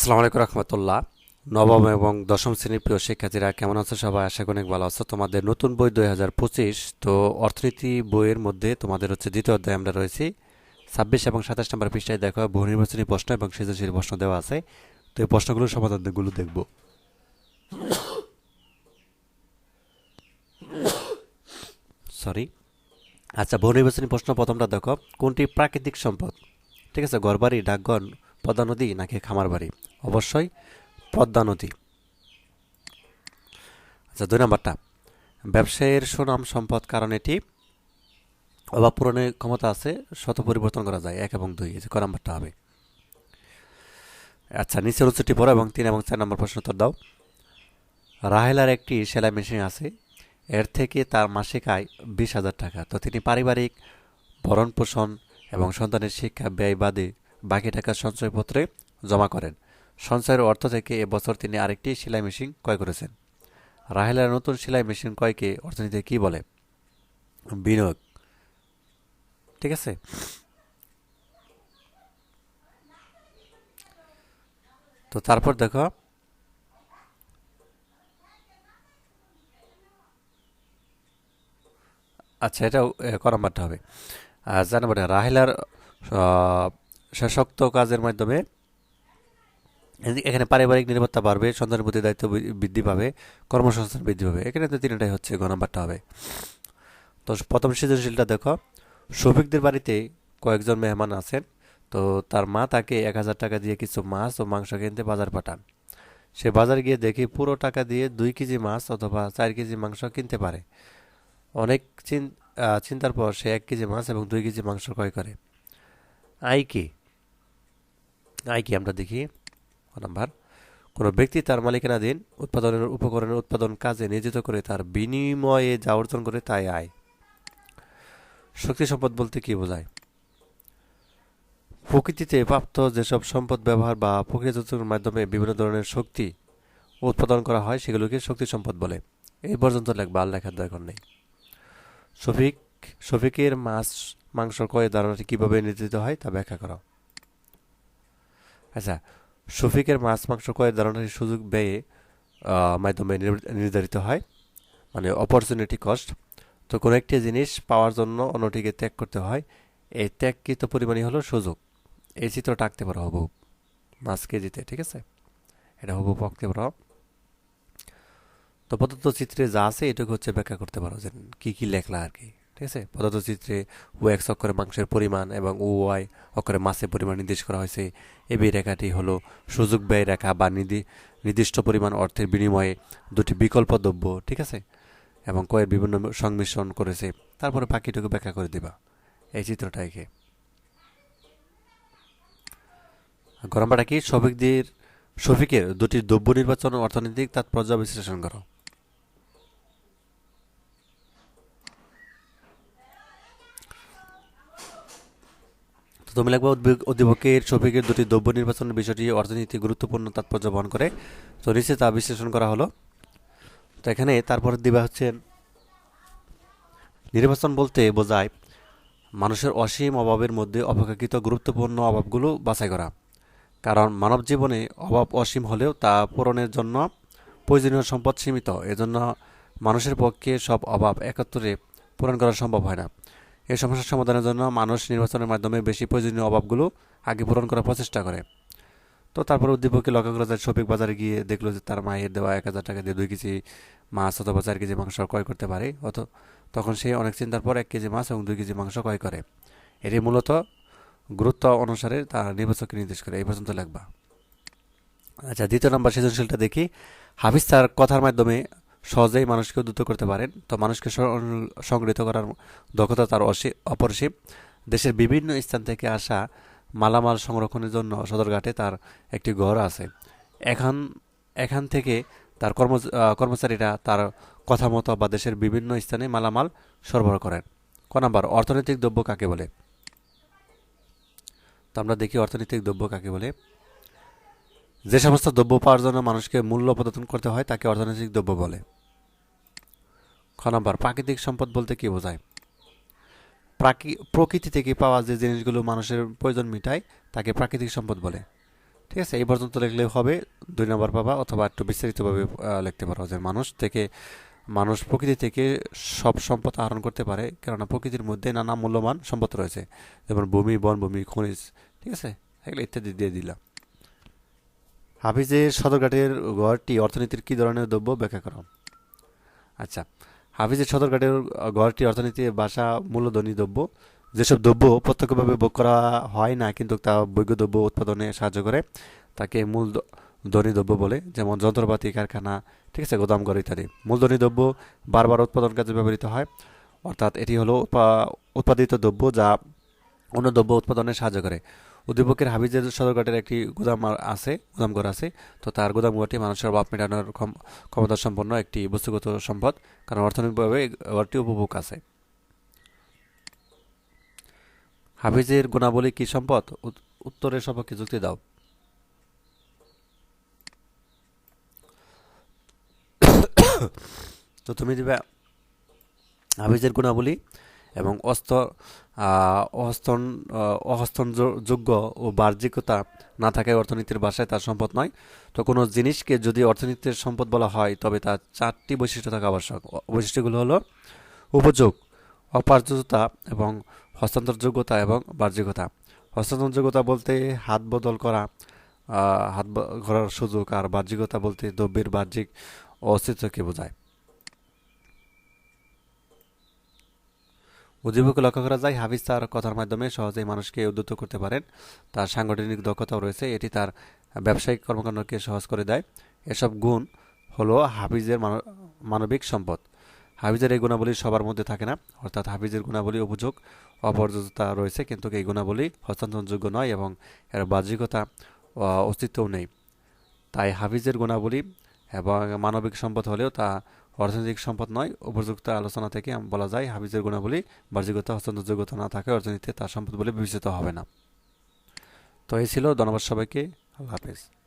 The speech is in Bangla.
আসসালামু আলাইকুম রহমতুল্লাহ। নবম এবং দশম শ্রেণির প্রিয় শিক্ষার্থীরা, কেমন আছো সবাই? আশা করি অনেক ভালো আছো। তোমাদের নতুন বই দুই হাজার পঁচিশ, তো অর্থনীতি বইয়ের মধ্যে তোমাদের হচ্ছে দ্বিতীয় অধ্যায় আমরা রয়েছি। ছাব্বিশ এবং সাতাশ নম্বর পৃষ্ঠায় দেখো বহু নির্বাচনী প্রশ্ন এবং সৃজনশীল প্রশ্ন দেওয়া আছে। তো এই প্রশ্নগুলোর সমাধানগুলো দেখব। সরি আচ্ছা বহু নির্বাচনী প্রশ্ন প্রথমটা দেখো, কোনটি প্রাকৃতিক সম্পদ? ঠিক আছে, ঘরবাড়ি, ডাকঘর, পদ্মা নদী নাকি খামার বাড়ি অবশ্যই পদ্মা নদী। আচ্ছা দুই নম্বরটা। ব্যবসায়ের সুনাম সম্পদ কারণ এটি অভাব পূরণের ক্ষমতা আছে, শত পরিবর্তন করা যায়, এক এবং দুই। ক নাম্বারটা হবে। আচ্ছা নিচের উচ্চটি পড়ো এবং তিন এবং চার নম্বর প্রশ্ন উত্তর দাও। রাহেলার একটি সেলাই মেশিন আছে, এর থেকে তার মাসিক আয় বিশ হাজার টাকা। তো তিনি পারিবারিক ভরণ পোষণ এবং সন্তানের শিক্ষা ব্যয় বাদে বাকি টাকা সঞ্চয়পত্রে জমা করেন। সঞ্চয়ের অর্থ থেকে এবছর তিনি আরেকটি সেলাই মেশিন ক্রয় করেছেন। রাহেলার নতুন সেলাই মেশিন ক্রয়কে অর্থনীতিতে কি বলে? বিনিয়োগ। ঠিক আছে? তো তারপর দেখো। আচ্ছা এটাও ক নাম্বারটা হবে। নম্বরে রাহেলার সশক্ত কাজের মাধ্যমে এখানে পারিবারিক নিরাপত্তা বাড়বে, সন্তানের প্রতি দায়িত্ব বৃদ্ধি পাবে, কর্মসংস্থান বৃদ্ধি পাবে। এখানে তো তিনটাই হচ্ছে, গ নাম্বারটা হবে। তো প্রথম সৃজনশীলটা দেখো। শফিকদের বাড়িতে কয়েকজন মেহমান আছেন। তো তার মা তাকে এক হাজার টাকা দিয়ে কিছু মাছ ও মাংস কিনতে বাজার পাঠান। সে বাজার গিয়ে দেখি পুরো টাকা দিয়ে দুই কেজি মাছ অথবা চার কেজি মাংস কিনতে পারে। অনেক চিন- চিন্তার পর সে এক কেজি মাছ এবং দুই কেজি মাংস ক্রয় করে। আয় কি? আয় কি আমরা দেখি। নাম্বার কোনো ব্যক্তি তার মালিকানাধীন উৎপাদনের উপকরণের উৎপাদন কাজে নিয়োজিত করে তার বিনিময়ে যা অর্জন করে তাই আয়। শক্তি সম্পদ বলতে কি বোঝায়? প্রকৃতিতে প্রাপ্ত যেসব সম্পদ ব্যবহার বা প্রক্রিয়াজাতের মাধ্যমে বিভিন্ন ধরনের শক্তি উৎপাদন করা হয়, সেগুলোকে শক্তি সম্পদ বলে। এই পর্যন্ত লেখবা, আর লেখার দরকার নেই। শফিক, শফিকের মাছ, মাংস ক্রয়ের ধারণাটি কীভাবে নির্ধারিত হয় তা ব্যাখ্যা করো। আচ্ছা শফিকের মাছ মাংস ক্রয়ের ধারণাটি সুযোগ ব্যয়ে মাধ্যমে নির- নির্ধারিত হয় মানে অপরচুনিটি কস্ট তো কোনো একটি জিনিস পাওয়ার জন্য অন্যটিকে ত্যাগ করতে হয়, এই ত্যাগকৃত পরিমাণই হলো সুযোগ। এই চিত্রটা আঁকতে পারো হবু মাছ কেজিতে ঠিক আছে? এটা হবু আঁকতে পারো তো প্রদত্ত চিত্রে যা আছে এটুকু হচ্ছে ব্যাখ্যা করতে পারো যে কী কী লেখলা আর কি। ঠিক আছে? প্রদত্ত চিত্রে ও এক্স অক্ষরে মাংসের পরিমাণ এবং ও ওয়াই অক্ষরে মাছের পরিমাণ নির্দেশ করা হয়েছে। এবি রেখাটি হলো সুযোগ ব্যয় রেখা বা নির্দি- নির্দিষ্ট পরিমাণ অর্থের বিনিময়ে দুটি বিকল্প দ্রব্য, ঠিক আছে? এবং কয়ের বিভিন্ন সংমিশ্রণ করেছে। তারপরে বাকিটুকু ব্যাখ্যা করে দিবা। এই চিত্রটা এঁকে। গরমপাটা কি? শফিকদের শফিকের দুটি দ্রব্য নির্বাচন অর্থনৈতিক তাৎপর্য বিশ্লেষণ করো। তো তুমি লাগবে উদ্বেগ- অধিপক্ষের শফিকের দুটি দ্রব্য নির্বাচনের বিষয়টি অর্থনীতি গুরুত্বপূর্ণ তাৎপর্য বহন করে। তো নিচে তা বিশ্লেষণ করা হলো। তো এখানে তারপর দিবা হচ্ছে, নির্বাচন বলতে বোঝায় মানুষের অসীম অভাবের মধ্যে অপেক্ষাকৃত গুরুত্বপূর্ণ অভাবগুলো বাছাই করা। কারণ মানব জীবনে অভাব অসীম হলেও তা পূরণের জন্য প্রয়োজনীয় সম্পদ সীমিত। এজন্য মানুষের পক্ষে সব অভাব একত্রে পূরণ করা সম্ভব হয় না। এই সমস্যার সমাধানের জন্য মানুষ নির্বাচনের মাধ্যমে বেশি প্রয়োজনীয় অভাবগুলো আগে পূরণ করার প্রচেষ্টা করে। তো তারপর উদ্দীপকে লক্ষ্য করা যায় শপিক বাজারে গিয়ে দেখল যে তার মায়ের দেওয়া এক হাজার টাকা দিয়ে দুই কেজি মাছ অথবা চার কেজি মাংস ক্রয় করতে পারে। অত তখন সে অনেক চিন্তার পর এক কেজি মাছ এবং দুই কেজি মাংস ক্রয় করে। এটি মূলত গুরুত্ব অনুসারে তার নির্বাচককে নির্দেশ করে। এই পর্যন্ত লাগবা। আচ্ছা দ্বিতীয় নম্বর সৃজনশীলটা দেখি। হাফিজ তার কথার মাধ্যমে সহজেই মানুষকে উদ্বুদ্ধ করতে পারেন। তো মানুষকে সংগৃহীত করার দক্ষতা তার অপরিসীম। দেশের বিভিন্ন স্থান থেকে আসা মালামাল সংরক্ষণের জন্য সদরঘাটে তার একটি ঘর আছে। এখান এখান থেকে তার কর্ম কর্মচারীরা তার কথা মতো বা দেশের বিভিন্ন স্থানে মালামাল সরবরাহ করেন। ক নাম্বার, অর্থনৈতিক দ্রব্য কাকে বলে? তো আমরা দেখি অর্থনৈতিক দ্রব্য কাকে বলে। যে সমস্ত দ্রব্য পাওয়ার জন্য মানুষকে মূল্য প্রদান করতে হয়, তাকে অর্থনৈতিক দ্রব্য বলে। খ নম্বর, প্রাকৃতিক সম্পদ বলতে কি বোঝায়? প্রাকৃ, প্রকৃতি থেকে পাওয়া যে জিনিসগুলো মানুষের প্রয়োজন মিটায়, তাকে প্রাকৃতিক সম্পদ বলে। ঠিক আছে? এই পর্যন্ত লিখলে হবে, দুই নম্বর পাবা, অথবা একটু বিস্তারিতভাবে লিখতে পারো যে মানুষ থেকে, মানুষ প্রকৃতি থেকে সব সম্পদ আহরণ করতে পারে, কেননা প্রকৃতির মধ্যে নানা মূল্যবান সম্পদ রয়েছে। যেমন ভূমি, বনভূমি, খনিজ, ঠিক আছে? এগুলো ইত্যাদি দিয়ে দিলাম। হাফিজের সদরঘাটের ঘরটি অর্থনীতির কী ধরনের দ্রব্য ব্যাখ্যা করো? আচ্ছা হাফিজের সদরঘাটের গড়টি অর্থনীতির ভাষা মূল্যধনী দ্রব্য, যেসব দ্রব্য প্রত্যক্ষভাবে ভোগ করা হয় না, কিন্তু তা বৈজ্ঞ দ্রব্য উৎপাদনে সাহায্য করে, তাকে মূল ধনী দ্রব্য বলে, যেমন যন্ত্রপাতি, কারখানা, ঠিক আছে গোদামঘর ইত্যাদি। মূলধনী দ্রব্য বারবার উৎপাদন কাজে ব্যবহৃত হয়, অর্থাৎ এটি হলো উৎপা- উৎপাদিত দ্রব্য যা অন্য দ্রব্য উৎপাদনে সাহায্য করে। উদ্দীপকের হাবিজের সদরঘাটের একটি গুদাম আছে গুদামঘর আছে। তো তার গুদামঘরটি মানুষের অভাব মেটানোর ক্ষমতা সম্পন্ন একটি বস্তুগত সম্পদ। কারণ অর্থনৈতিকভাবে ঘরটি উপভোগ আছে। হাফিজের গুণাবলী কি সম্পদ? উত- উত্তরের সপক্ষে যুক্তি দাও। তো তুমি দিবে হাফিজের গুণাবলী। এবং অস্ত অহস্তন অহস্তনযোগ্য ও বাহ্যিকতা না থাকায় অর্থনীতির ভাষায়, তার সম্পদ নয়। তো কোনো জিনিসকে যদি অর্থনীতির সম্পদ বলা হয়, তবে তার চারটি বৈশিষ্ট্য থাকা আবশ্যক। বৈশিষ্ট্যগুলো হলো উপযোগ অপার্যতা এবং হস্তান্তরযোগ্যতা এবং বাহ্যিকতা। হস্তান্তরযোগ্যতা বলতে হাত বদল করা হাত করার সুযোগ আর বাহ্যিকতা বলতে দ্রব্যের বাহ্যিক অস্তিত্বকে বোঝায়। উদ্দীপকে লক্ষ্য করা যায়, হাফিজ তার কথার মাধ্যমে সহজেই মানুষকে উদ্যুত করতে পারেন। তার সাংগঠনিক দক্ষতাও রয়েছে, এটি তার ব্যবসায়িক কর্মকাণ্ডকে সহজ করে দেয়। এসব গুণ হলো হাফিজের মানব- মানবিক সম্পদ। হাফিজের এই গুণাবলী সবার মধ্যে থাকে না, অর্থাৎ হাফিজের গুণাবলী উপযোগ অপর্যাপ্ততা রয়েছে, কিন্তু এই গুণাবলী হস্তান্তরযোগ্য নয় এবং এর বাহ্যিকতা অস্তিত্বও নেই। তাই হাফিজের গুণাবলী এবং মানবিক সম্পদ হলেও তা অর্থনৈতিক সম্পদ নয়, উপযুক্ত আলোচনা থেকে বলা যায়, হাফিজের গুণাবলী, বাহ্যিকতা হস্তান্তরযোগ্যতা না থাকে অর্থনীতিতে তার সম্পদ বলে বিবেচিত হবে না। তো এই ছিল, ধন্যবাদ সবাইকে, আল্লাহ হাফেজ।